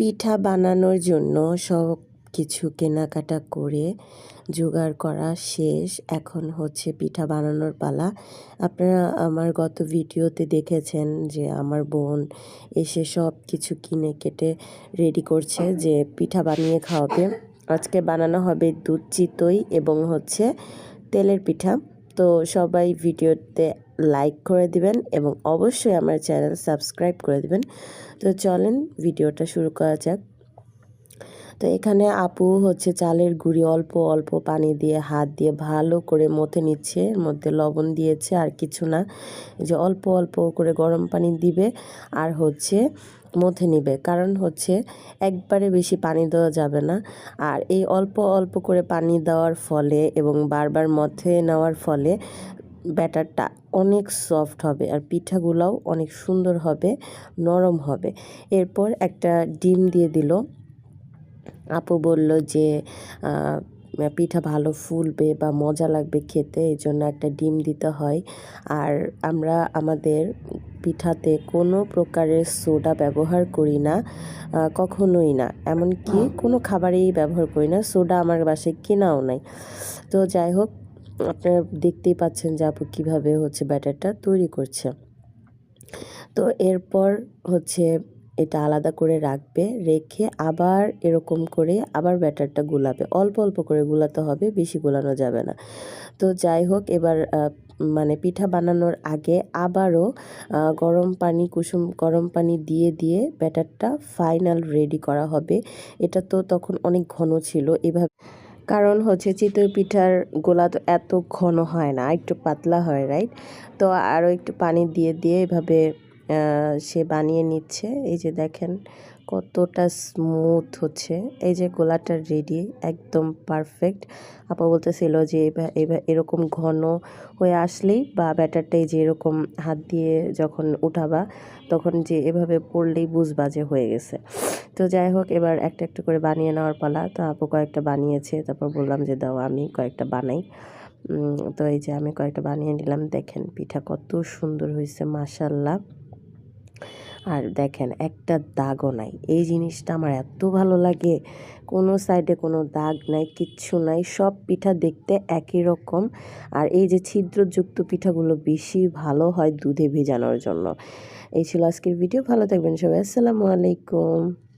পিঠা বানানোর জন্য সব কিছু কেনাকাটা করে জোগাড় করা শেষ। এখন হচ্ছে পিঠা বানানোর পালা। আপনারা আমার গত ভিডিওতে দেখেছেন যে আমার বোন এসে সব কিছু কিনে কেটে রেডি করছে যে পিঠা বানিয়ে খাওয়াবে। আজকে বানানো হবে দুধ চিতই এবং হচ্ছে তেলের পিঠা। তো সবাই ভিডিওতে লাইক করে দিবেন এবং অবশ্যই আমার চ্যানেল সাবস্ক্রাইব করে দিবেন। তো চলেন ভিডিওটা শুরু করা যাক। তো এখানে আপু হচ্ছে চালের গুঁড়ি অল্প অল্প পানি দিয়ে, হাত দিয়ে ভালো করে মথে নিচ্ছে। এর মধ্যে লবণ দিয়েছে, আর কিছু না। যে অল্প অল্প করে গরম পানি দিবে আর হচ্ছে মথে নিবে। কারণ হচ্ছে একবারে বেশি পানি দেওয়া যাবে না। আর এই অল্প অল্প করে পানি দেওয়ার ফলে এবং বারবার মথে নেওয়ার ফলে ব্যাটারটা অনেক সফট হবে আর পিঠাগুলোও অনেক সুন্দর হবে, নরম হবে। এরপর একটা ডিম দিয়ে দিল। আপু বলল যে পিঠা ভালো ফুলবে বা মজা লাগবে খেতে, এই জন্য একটা ডিম দিতে হয়। আর আমরা আমাদের পিঠাতে কোনো প্রকারের সোডা ব্যবহার করি না কখনোই না। এমনকি কোনো খাবারেই ব্যবহার করি না, সোডা আমার বাসায় কেনাও নাই। তো যাই হোক আপনারা দেখতেই পাচ্ছেন যে আপু কীভাবে হচ্ছে ব্যাটারটা তৈরি করছে। তো এরপর হচ্ছে এটা আলাদা করে রাখবে, রেখে আবার এরকম করে আবার ব্যাটারটা গুলাবে। অল্প অল্প করে গুলাতে হবে, বেশি গুলানো যাবে না। তো যাই হোক, এবার মানে পিঠা বানানোর আগে আবারও গরম পানি, কুসুম গরম পানি দিয়ে দিয়ে ব্যাটারটা ফাইনাল রেডি করা হবে। এটা তো তখন অনেক ঘন ছিল, এভাবে কারণ হচ্ছে চিতই পিঠার গোলা তো এত ঘন হয় না, একটু পাতলা হয় রাইট তো আরও একটু পানি দিয়ে দিয়ে এভাবে সে বানিয়ে নিচ্ছে। এই যে দেখেন কতটা স্মুথ হচ্ছে। এই যে গোলাটা রেডি একদম পারফেক্ট আপা বলতেছিল যে এবার এরকম ঘন হয়ে আসলেই বা ব্যাটারটাই যে এরকম হাত দিয়ে যখন উঠাবা, তখন যে এভাবে পড়লেই বুঝবা যে হয়ে গেছে। তো যাই হোক, এবার একটা একটা করে বানিয়ে নেওয়ার পালা। তো আপু কয়েকটা বানিয়েছে। তারপর বললাম যে, দাও, আমি কয়েকটা বানাই। তো এই যে আমি কয়েকটা বানিয়ে নিলাম। দেখেন পিঠা কত সুন্দর হয়েছে মাসাল্লাহ আর দেখেন, একটা দাগও নাই। এই জিনিসটা আমার এত ভালো লাগে। কোনো সাইডে কোনো দাগ নাই, কিচ্ছু নাই, সব পিঠা দেখতে একই রকম। আর এই যে ছিদ্রযুক্ত পিঠাগুলো বেশি ভালো হয় দুধে ভেজানোর জন্য। এই ছিল আজকের ভিডিও। ভালো থাকবেন সবাই। আসসালামু আলাইকুম।